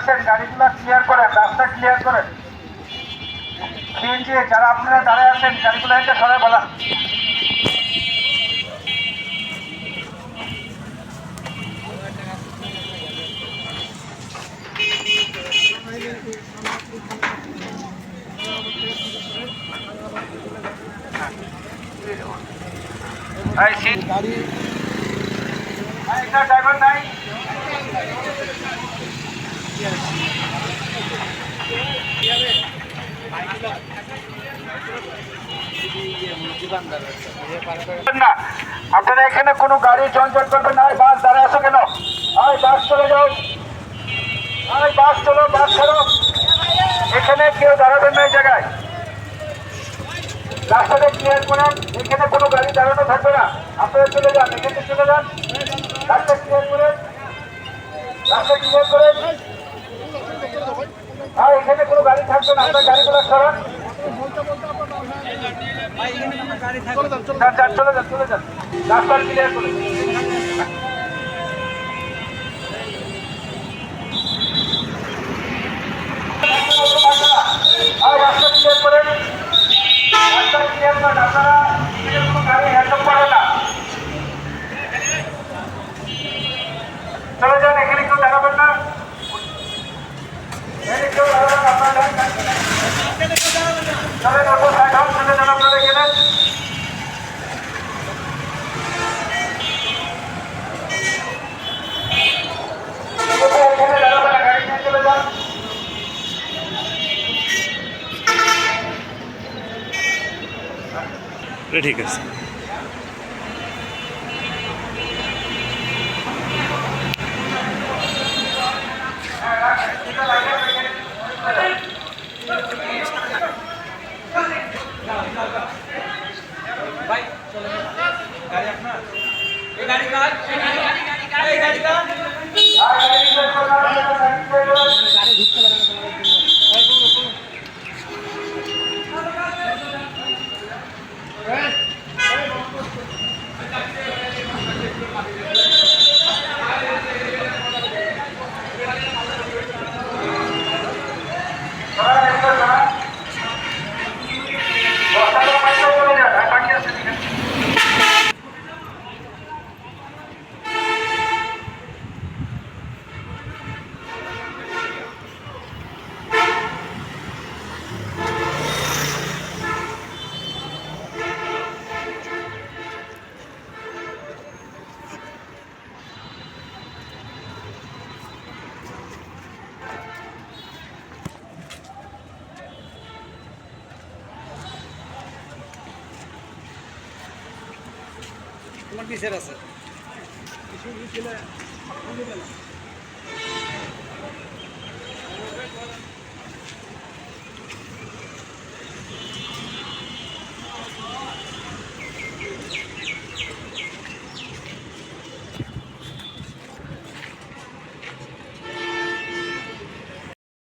আছেন গাড়িগুলো ক্লিয়ার করেন রাস্তা ক্লিয়ার করেন সিএনজি যারা আপনারা দাঁড়ায় আছেন, গাড়িগুলো একটা সবাই বলা। গাড়ি ড্রাইভার নাই। আপনারা এখানে কোনো গাড়ি চঞ্চল করবেন না বাস দাঁড়ায় আছো কেন? আয় বাস চলে যাও। আয় বাস চলো, বাস ছাড়ো। এখানে কেউ দাঁড়াবেন না এই জায়গায়। রাস্তাটা ক্লিয়ার করেন, এখানে কোনো গাড়ি দাঁড়ানো থাকবে না। আপনারা চলে যান, এখানে চলে যান। রাস্তা ক্লিয়ার করেন। রাস্তা ক্লিয়ার করেন। আর এখানে কোনো গাড়ি থাকবে না, আপনার গাড়িগুলো সরান চলে যান চলে যান রাস্তা ক্লিয়ার করে আর রাস্তা আপনারা এখানে কোনো গাড়ি হ্যান্ডল করে না চলে যান এখানে কেউ দাঁড়াবেন না এখানে কেউ দাঁড়াবেন না, আপনারা যান, যান। চলে যাব সাইড হন চলে যান আপনারা এখানে এখানে দাঁড়াবেন না, গাড়ি নিয়ে চলে যান ঠিক আছে। গাড়ি চলে যান, গাড়ি নিয়ে Thank you. তোমার কিসের আছে?